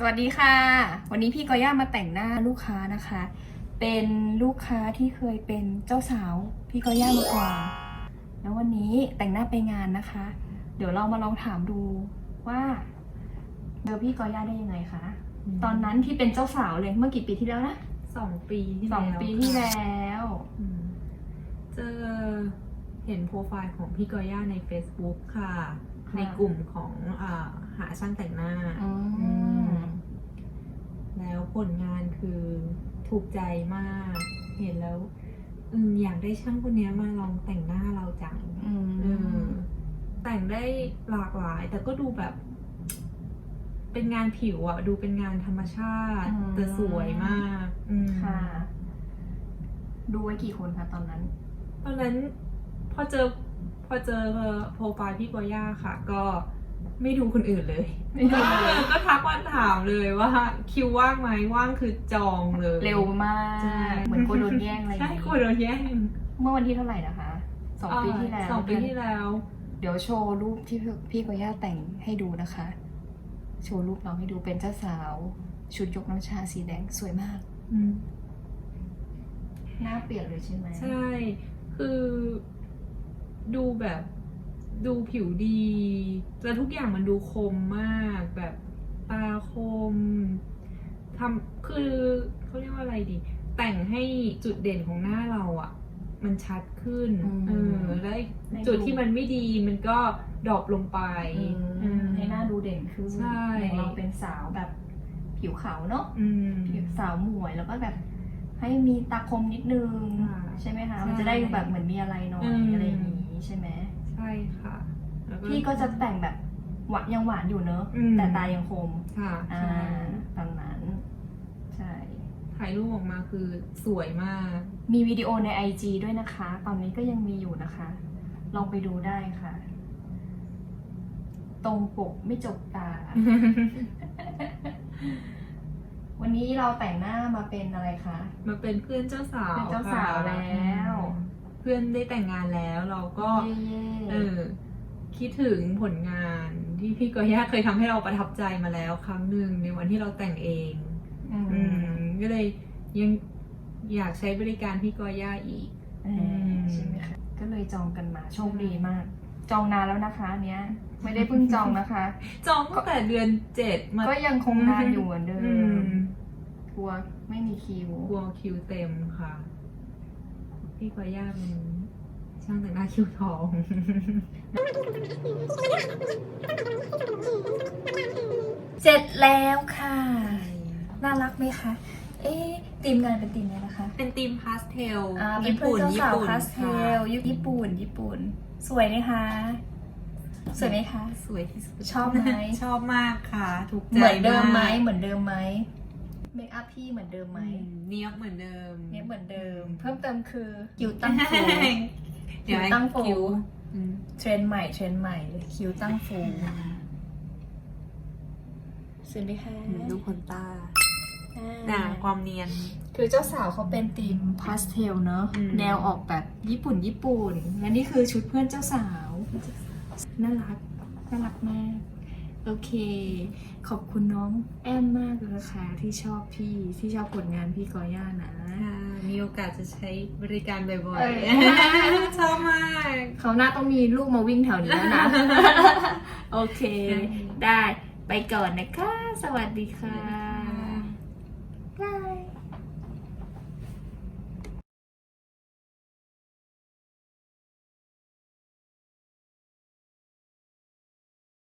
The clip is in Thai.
สวัสดีค่ะ วันนี้พี่กอย่ามาแต่งหน้าลูกค้านะคะ เป็นลูกค้าที่เคยเป็นเจ้าสาว พี่กอย่ามาก่อนแล้ววันนี้แต่งหน้าไปงานนะคะ เดี๋ยวเรามาลองถามดูว่าเจอพี่กอย่าได้ยังไงคะตอนนั้นที่เป็นเจ้าสาวเลยเมื่อกี่ปีที่แล้วนะสองปีที่สองแล้วปีที่แล้วอืมเจอเห็นโปรไฟล์ของพี่กอย่าใน Facebook ค่ะค่ะในกลุ่มของอาหาช่างแต่งหน้าอืมแล้ว ผลงานคือถูกใจมาก เห็นแล้วอืมอยากได้ช่างคนเนี้ยมาลองแต่งหน้าเราจังอืเออมแต่งได้หลากหลาย แต่ก็ดูแบบ เป็นงานผิวอะดูเป็นงานธรรมชาติแต่สวยมากอืม ค่ะ ดูไว้กี่คนคะตอนนั้น ตอนนั้นพอเจอพอเจอโปรไฟล์พี่กอย่าค่ะ ก็ ไม่ดูคนอื่นเลยไม่ดูเลยก็ทักมาถามเลยว่าคิวว่างไหมว่างคือจองเลยเร็วมากใช่เหมือนกลัวโดนแย่งอะไรอย่างใช่นี้กลัวโดนแย่งเมื่อวันที่เท่าไหร่นะคะสองปีที่แล้วสองปีที่แล้ว เดี๋ยวโชว์รูปที่พี่พี่กอย่าแต่งให้ดูนะคะ โชว์รูปน้องให้ดูเป็นเจ้าสาว ชุดยกน้ำชาสีแดงสวยมากอืมหน้าเปลี่ยนเลยใช่ไหมใช่ คือดูแบบ ดูผิวดีแล้วทุกอย่างมันดูคมมากแบบตาคมทำคือเขาเรียกว่าอะไรดี แต่งให้จุดเด่นของหน้าเราอะ่ะ มันชัดขึ้นเออแล้วไอ้จุดที่มันไม่ดีมันก็ดรอปลงไปอืมอืมให้หน้าดูเด่นขึ้นใช่อย่างเราเป็นสาวแบบผิวขาวเนาะอืมผิวสาวหมวยแล้วก็แบบ ให้มีตาคมนิดนึงค่ะใช่ไหมคะใช่มันจะได้ดูแบบเหมือนมีอะไรหน่อยอืมอะไรอย่างนี้ใช่ไหมใช่ ค่ะแล้วพี่ก็จะแต่งแบบหวานยังหวานอยู่เนอะ อืม แต่ตายังคม ค่ะอ่าใช่ตอนนั้น ใช่ ถ่ายรูปออกมาคือสวยมาก มีวิดีโอใน IG ด้วยนะคะ ตอนนี้ก็ยังมีอยู่นะคะ ลองไปดูได้ค่ะ ตรงปกไม่จกตา วันนี้เราแต่งหน้ามาเป็นอะไรคะ มาเป็นเพื่อนเจ้าสาวเป็นเจ้าสาวค่ะแล้ว เพื่อนได้แต่งงานแล้วเราก็เย่เออคิดถึงผลงานที่พี่กอย่าเคยทำให้เราประทับใจมาแล้ว ครั้งหนึ่งในวันที่เราแต่งเองๆอืมอืมก็เลยยังอยากใช้บริการพี่กอย่าอีกเออใช่ไหมคะก็เลยจองกันมาโชคดีมาก จองนานแล้วนะคะอันเนี้ย ไม่ได้เพิ่งจองนะคะ จองตั้งแต่เดือนเจ็ดมาก็ยังคงนานอยู่เหมือนเดิอืมมกลัวไม่มีคิวกลัวคิวเต็มค่ะ พี่กอย่าเป็นช่างแต่งหน้าคิวทองเสร็จแล้วค่ะ น่ารักไหมคะ เอ๊ะทีมงานเป็นทีมอะไรนะคะ เป็นธีมพาสเทลอ่าเป็นเพื่อนเจ้าสาวพาสเทลญี่ปุ่น ญี่ปุ่น สวยไหมคะ สวยไหมคะ สวยที่สุดชอบไหม ชอบมากค่ะ ถูกใจเหมือนเดิมไหมาก เหมือนเดิมไหม เมคอัพพี่เหมือนเดิมไหมอืมเนียบเหมือนเดิมเนี่ยเหมือนเดิม เพิ่มเติมคือคิวตั้งฟูเดี๋ยวให้ตั้งโฟคิ้วอืมเทรนด์ใหม่เทรนด์ใหม่เลยคิวตั้งฟูสวยไหมคะดูขนตาอ่าหนาความเนียน คือเจ้าสาวเขาเป็นธีมพาสเทลเนอะอืมแนวออกแบบญี่ปุ่นญี่ปุ่น และนี่คือชุดเพื่อนเจ้าสาว น่ารัก น่ารักมาก โอเค ขอบคุณน้องแอมมากเลยนะคะที่ชอบพี่ที่ชอบผลงานพี่กอย่านะ ค่ะมีโอกาสจะใช้บริการบ่อยเอ้ยๆชอบมาก เขาน่าต้องมีลูกมาวิ่งแถวนี้แล้วนะ โอเค ได้ไปก่อนนะคะ สวัสดีค่ะ